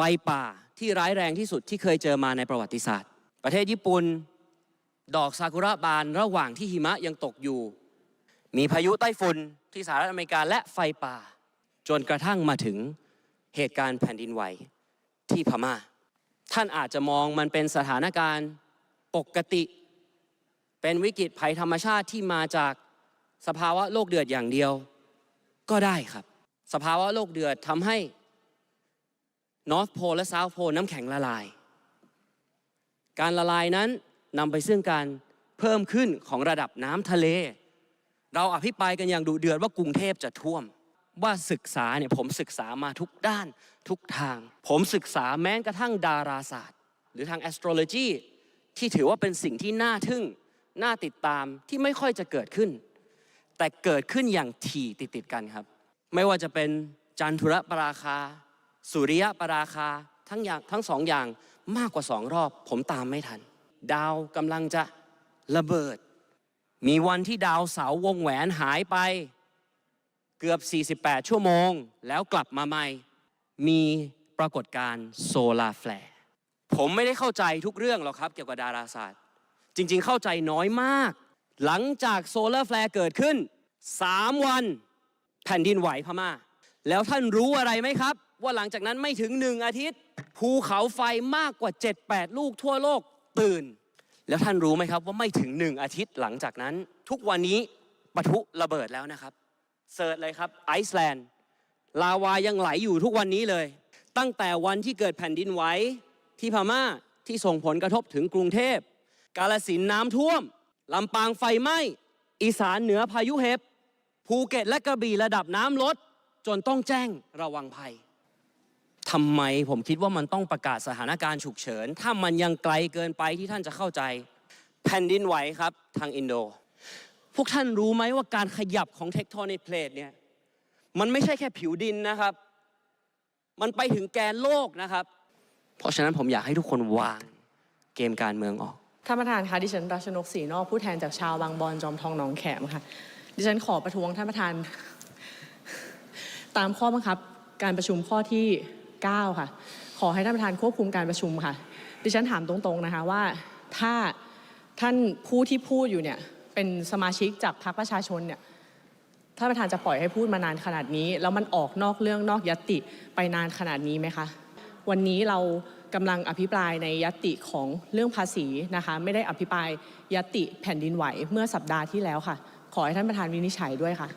ไฟป่าที่ร้ายแรงที่สุดที่เคยเจอมาในประวัติศาสตร์ ประเทศญี่ปุ่น ดอกซากุระบานระหว่างที่หิมะยังตกอยู่ มีพายุไต้ฝุ่นที่สหรัฐอเมริกาและไฟป่า จนกระทั่งมาถึงเหตุการณ์แผ่นดินไหวที่พม่า ท่านอาจจะมองมันเป็นสถานการณ์ปกติ เป็นวิกฤตภัยธรรมชาติที่มาจากสภาวะโลกเดือดอย่างเดียว ก็ได้ครับ สภาวะโลกเดือดทำให้ North Pole และ South Pole น้ำแข็งละลาย การละลายนั้นนำไปซึ่งการเพิ่มขึ้นของระดับน้ำทะเล เราอภิปรายกันอย่างดุเดือดว่ากรุงเทพจะท่วม ว่าศึกษาเนี่ยผมศึกษามาทุกด้านทุกทาง ผมศึกษาแม้กระทั่งดาราศาสตร์ หรือทาง astrology ที่ถือว่าเป็นสิ่งที่น่าทึ่ง น่าติดตามที่ไม่ค่อยจะเกิดขึ้น แต่เกิดขึ้นอย่างถี่ติดติดกันครับ ไม่ว่าจะเป็นจันทุรปราคา สุริยะปราคาทั้งอย่างทั้งสองอย่างมากกว่าสองรอบ ผมตามไม่ทัน ดาวกำลังจะระเบิด มีวันที่ดาวเสาวงแหวนหายไป เกือบ 48 ชั่วโมง แล้วกลับมาใหม่ มีปรากฏการณ์โซลาร์แฟลร์ผมไม่ได้เข้าใจทุกเรื่องหรอกครับ เกี่ยวกับดาราศาสตร์ จริงๆ เข้าใจน้อยมาก หลังจากโซลาร์แฟลร์เกิดขึ้น 3 วัน แผ่นดินไหวพม่า แล้วท่านรู้อะไรไหมครับ ว่าหลังจากนั้นไม่ถึงหนึ่งอาทิตย์ ภูเขาไฟมากกว่า 7-8 ลูกทั่วโลกตื่น แล้วท่านรู้ไหมครับว่าไม่ถึงหนึ่งอาทิตย์หลังจากนั้น ทุกวันนี้ปะทุระเบิดแล้วนะครับเสิร์ชเลยครับไอซ์แลนด์ลาวายังไหลอยู่ทุกวันนี้เลย ตั้งแต่วันที่เกิดแผ่นดินไหวที่พม่าที่ส่งผลกระทบถึงกรุงเทพ กาลสินน้ำท่วมลำปางไฟไหม้อีสานเหนือพายุเห็บภูเก็ตและกระบี่ระดับน้ำลด จนต้องแจ้งระวังภัยทำไมผมคิดว่ามันต้องประกาศสถานการณ์ฉุกเฉิน ถ้ามันยังไกลเกินไปที่ท่านจะเข้าใจ แผ่นดินไหวครับทางอินโด พวกท่านรู้ไหมว่าการขยับของเทคโทนิกเพลทเนี่ยมันไม่ใช่แค่ผิวดินนะครับ มันไปถึงแกนโลกนะครับ เพราะฉะนั้นผมอยากให้ทุกคนวางเกมการเมืองออกท่านประธานคะดิฉันรัชนกศรีนอกผู้แทนจากชาวบางบอนจอมทองหนองแขมค่ะ ดิฉันขอประท้วงท่านประธาน ตามข้อบังคับการประชุมข้อที่ 9 ค่ะ ขอให้ท่านประธานควบคุมการประชุมค่ะ ดิฉันถามตรงๆนะคะว่าถ้าท่านผู้ที่พูดอยู่เนี่ยเป็นสมาชิกจากพรรคประชาชนเนี่ยท่านประธานจะปล่อยให้พูดมานานขนาดนี้ แล้วมันออกนอกเรื่องนอกยติไปนานขนาดนี้ไหมคะ วันนี้เรากำลังอภิปรายในยติของเรื่องภาษีนะคะ ไม่ได้อภิปรายยติแผ่นดินไหวเมื่อสัปดาห์ที่แล้วค่ะ ขอให้ท่านประธานวินิจฉัยด้วยค่ะ